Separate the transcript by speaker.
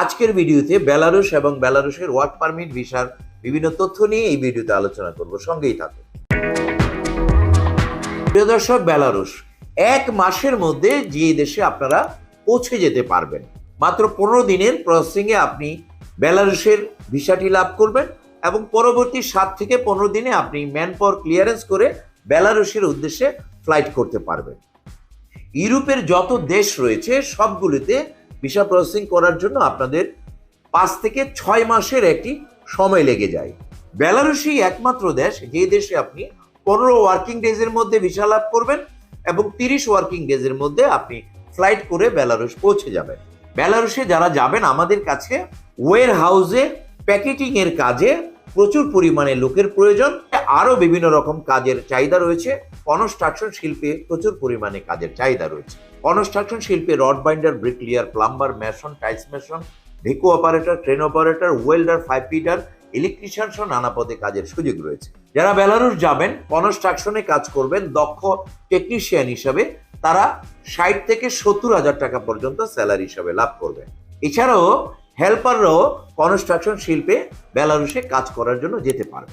Speaker 1: আজকের ভিডিওতে বেলারুশ এবং বেলারুশের ওয়ার্ক পারমিট ভিসার বিভিন্ন তথ্য নিয়ে এই ভিডিওতে আলোচনা করব। সঙ্গেই থাকুন। প্রিয় দর্শক, বেলারুশ এক মাসের মধ্যে যে দেশে আপনারা পৌঁছে যেতে পারবেন, মাত্র পনেরো দিনের প্রসেসিংয়ে আপনি বেলারুশের ভিসাটি লাভ করবেন এবং পরবর্তী সাত থেকে পনেরো দিনে আপনি ম্যান পাওয়ার ক্লিয়ারেন্স করে বেলারুশের উদ্দেশ্যে ফ্লাইট করতে পারবেন। ইউরোপের যত দেশ রয়েছে, সবগুলিতে ভিসা প্রসেসিং করার জন্য আপনাদের পাঁচ থেকে ছয় মাসের একটি সময় লেগে যায়। বেলারুশই একমাত্র দেশ, যে দেশে আপনি পনেরো ওয়ার্কিং ডেজের মধ্যে ভিসা লাভ করবেন এবং তিরিশ ওয়ার্কিং ডেজের মধ্যে আপনি ফ্লাইট করে বেলারুশ পৌঁছে যাবেন। বেলারুশে যারা যাবেন, আমাদের কাছে ওয়ের হাউসে প্যাকেটিং এর কাজে প্রচুর পরিমাণে লোকের প্রয়োজন। আরও বিভিন্ন রকম কাজের চাহিদা রয়েছে। কনস্ট্রাকশন শিল্পে প্রচুর পরিমাণে কাজের চাহিদা রয়েছে। কনস্ট্রাকশন শিল্পে rod binder bricklayer plumber mason tiles mason ভেকো operator train operator welder five fitter electrician সহ নানা পদে কাজের সুযোগ রয়েছে। যারা বেলারুস যাবেন কনস্ট্রাকশনে কাজ করবেন, দক্ষ টেকনিশিয়ান হিসাবে তারা ষাট থেকে সত্তর হাজার টাকা পর্যন্ত স্যালারি হিসাবে লাভ করবেন। এছাড়াও হেল্পাররাও কনস্ট্রাকশন শিল্পে বেলারুশে কাজ করার জন্য যেতে পারবে